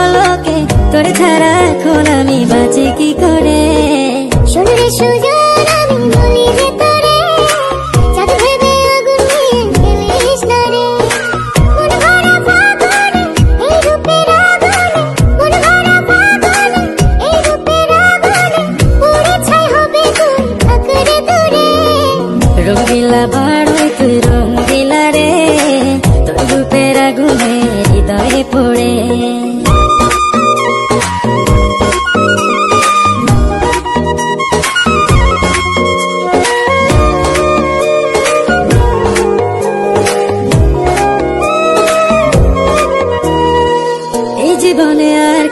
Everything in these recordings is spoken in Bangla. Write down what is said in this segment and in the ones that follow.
পলকে তোর ছাড়া এখন আমি বাঁচি কি করে? শুনলে সুজন আমি বলি যে তোরে চাঁদ ভেবে আগুনে খেলিস না রে। মন ভরা ফাগুনে এই রূপের আগুনে মন ভরা ফাগুনে এই রূপের আগুনে পুরে ছাই হবে তুই থাকরে দূরে রঙ্গিলা বাড়ই তুই রঙ্গিলা রে তোর রূপের আগুনে হৃদয়ে পড়ে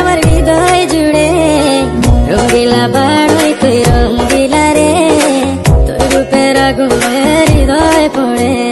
আমার হৃদয় জুড়ে। রঙ্গিলা বাড়ই তুই রঙ্গিলা রে। তোর রূপের আগুনে হৃদয় পড়ে।